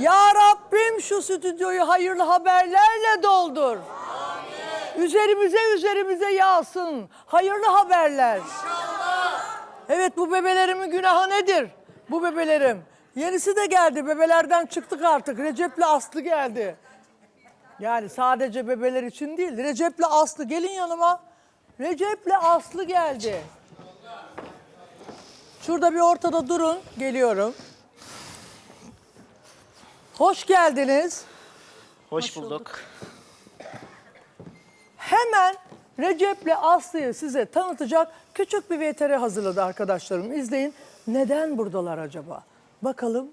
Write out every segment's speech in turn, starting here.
Ya Rabbim şu stüdyoyu hayırlı haberlerle doldur. Üzerimize üzerimize yağsın. Hayırlı haberler. Evet bu bebelerimin günahı nedir? Bu bebelerim. Yenisi de geldi. Bebelerden çıktık artık. Recep'le Aslı geldi. Yani sadece bebeler için değil. Recep'le Aslı gelin yanıma. Recep'le Aslı geldi. Şurada bir ortada durun. Geliyorum. Hoş geldiniz. Hoş, bulduk. Hemen Recep'le Aslı'yı size tanıtacak küçük bir VTR hazırladı arkadaşlarım. İzleyin. Neden buradalar acaba? Bakalım.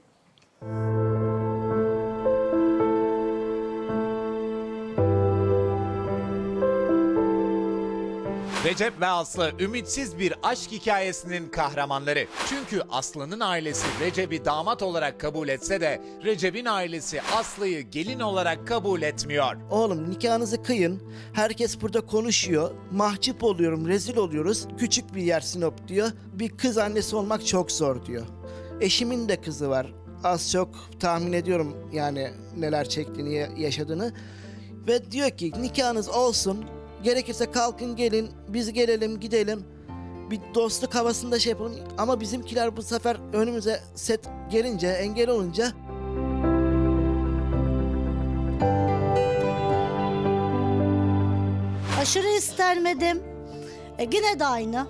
Recep ve Aslı ümitsiz bir aşk hikayesinin kahramanları. Çünkü Aslı'nın ailesi Recep'i damat olarak kabul etse de Recep'in ailesi Aslı'yı gelin olarak kabul etmiyor. Oğlum nikahınızı kıyın. Herkes burada konuşuyor. Mahcup oluyorum, rezil oluyoruz. Küçük bir yer Sinop diyor. Bir kız annesi olmak çok zor diyor. Eşimin de kızı var. Az çok tahmin ediyorum yani neler çektiğini, ya- yaşadığını. Ve diyor ki nikahınız olsun. Gerekirse kalkın gelin, biz gelelim gidelim. Bir dostluk havasında şey yapalım. Ama bizimkiler bu sefer önümüze set gelince, engel olunca Aşırı istermedim. E, yine de aynı.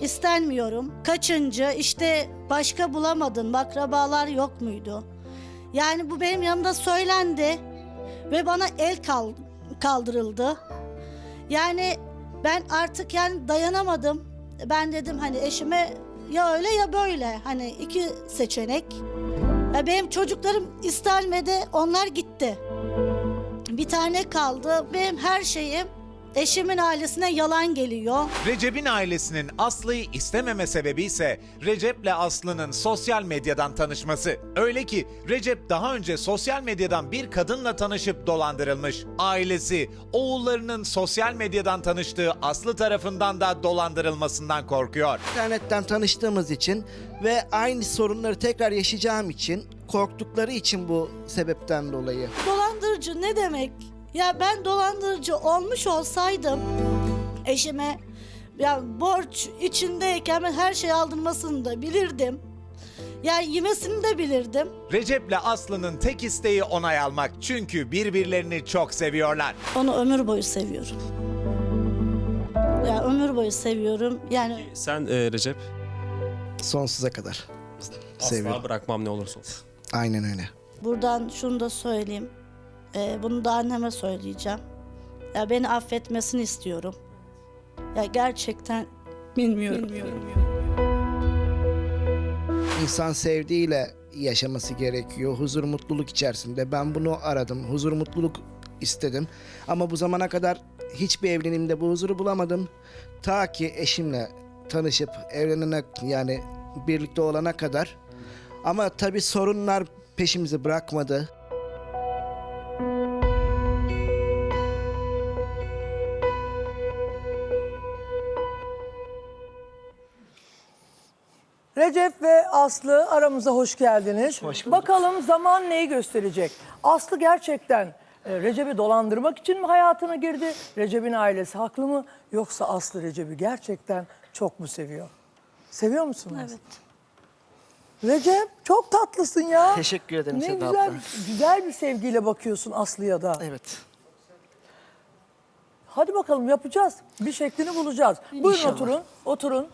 İstenmiyorum. Kaçıncı işte başka bulamadın. Akrabalar yok muydu? Yani bu benim yanımda söylendi. Ve bana el kal- kaldırıldı. Yani ben artık yani dayanamadım. Ben dedim hani eşime ya öyle ya böyle. Hani iki seçenek. Ya benim çocuklarım istenmedi. Onlar gitti. Bir tane kaldı. Benim her şeyim eşimin ailesine yalan geliyor. Recep'in ailesinin Aslı'yı istememe sebebi ise Recep'le Aslı'nın sosyal medyadan tanışması. Öyle ki Recep daha önce sosyal medyadan bir kadınla tanışıp dolandırılmış. Ailesi oğullarının sosyal medyadan tanıştığı Aslı tarafından da dolandırılmasından korkuyor. İnternetten tanıştığımız için ve aynı sorunları tekrar yaşayacağım için korktukları için bu sebepten dolayı. Dolandırıcı ne demek? Ya ben dolandırıcı olmuş olsaydım eşime ya borç içindeyken ben her şey aldırmasını da bilirdim. Yani yemesini de bilirdim. Recep'le Aslı'nın tek isteği onay almak çünkü birbirlerini çok seviyorlar. Onu ömür boyu seviyorum. Ya ömür boyu seviyorum. Yani Sen e, Recep Sonsuza kadar seviyorum. asla bırakmam ne olursa olsun. Aynen öyle. buradan şunu da söyleyeyim. Ee, bunu da anneme söyleyeceğim. Ya beni affetmesini istiyorum. Ya gerçekten bilmiyorum. İnsan sevdiğiyle yaşaması gerekiyor. Huzur, mutluluk içerisinde. Ben bunu aradım. Huzur, mutluluk istedim. Ama bu zamana kadar hiçbir evliliğimde bu huzuru bulamadım. Ta ki eşimle tanışıp evlenene yani birlikte olana kadar. Ama tabii sorunlar peşimizi bırakmadı. Recep ve Aslı aramıza hoş geldiniz. Hoş bulduk. Bakalım zaman neyi gösterecek? Aslı gerçekten e, Recep'i dolandırmak için mi hayatına girdi? Recep'in ailesi haklı mı? Yoksa Aslı Recep'i gerçekten çok mu seviyor? Seviyor musunuz? Evet. Recep çok tatlısın ya. Teşekkür ederim Ne Seda güzel, abla. güzel bir sevgiyle bakıyorsun Aslı'ya da. Evet. Hadi bakalım yapacağız. Bir şeklini bulacağız. Buyurun İnşallah. oturun, oturun.